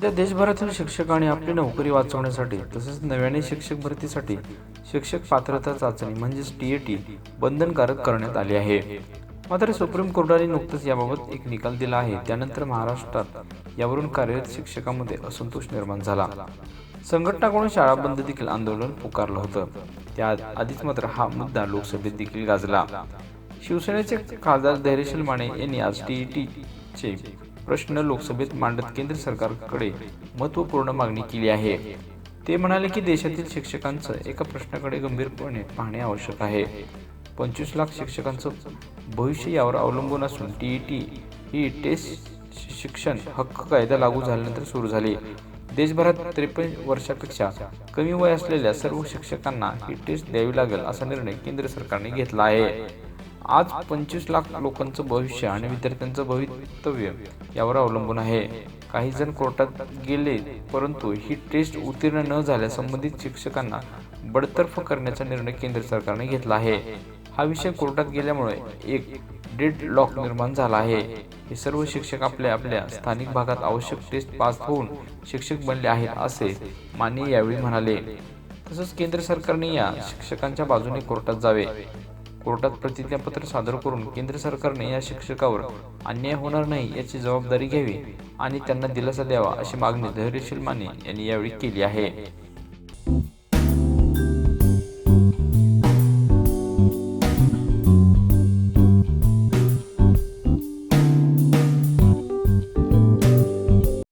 सध्या देशभरातील शिक्षकांनी आपली नोकरी वाचवण्यासाठी तसेच नव्याने शिक्षक भरतीसाठी शिक्षक पात्रता चाचणी म्हणजेच टी ए टी बंधनकारक करण्यात आली आहे. मात्र सुप्रीम कोर्टाने नुकतंच याबाबत एक निकाल दिला आहे. त्यानंतर महाराष्ट्रात यावरून कार्यरत शिक्षकांमध्ये असंतोष निर्माण झाला. संघटनाकडून शाळा बंद देखील आंदोलन पुकारलं होतं. त्या आधीच मात्र हा मुद्दा लोकसभेत देखील गाजला. शिवसेनेचे खासदार धैर्यशील माने यांनी आज टीईटीचे प्रश्न लोकसभेत मांडत केंद्र सरकारकडे महत्त्वपूर्ण मागणी केली आहे. ते म्हणाले की देशातील शिक्षकांचं एका प्रश्नाकडे गंभीरपणे पाहणे आवश्यक आहे. पंचवीस लाख शिक्षकांचं भविष्य यावर अवलंबून असून टीईटी ही टेस्ट शिक्षण हक्क कायदा लागू झाल्यानंतर सुरू झाली. देशभरात त्रेपन्न वर्षापेक्षा कमी वय असलेल्या सर्व शिक्षकांना ही टेस्ट द्यावी लागेल असा निर्णय केंद्र सरकारने घेतला आहे. आज पंचवीस लाख लोकांचं भविष्य आणि विद्यार्थ्यांचं भवितव्य यावर अवलंबून आहे. काही जण कोर्टात गेले परंतु ही टेस्ट उत्तीर्ण न झाल्या संबंधित शिक्षकांना बडतर्फ करण्याचा निर्णय केंद्र सरकारने घेतला आहे. हा विषय कोर्टात गेल्यामुळे एक डेड लॉक निर्माण झाला आहे. हे सर्व शिक्षक आपल्या आपल्या स्थानिक भागात आवश्यक टेस्ट पास होऊन शिक्षक बनले आहेत असे माने यावेळी म्हणाले. तसंच केंद्र सरकारने या शिक्षकांच्या बाजूने कोर्टात जावे. कोर्टात प्रतिज्ञापत्र सादर करून केंद्र सरकारने या शिक्षकावर अन्याय होणार नाही याची जबाबदारी घ्यावी आणि त्यांना दिलासा द्यावा अशी मागणी धैर्यशील माने यांनी यावेळी केली आहे.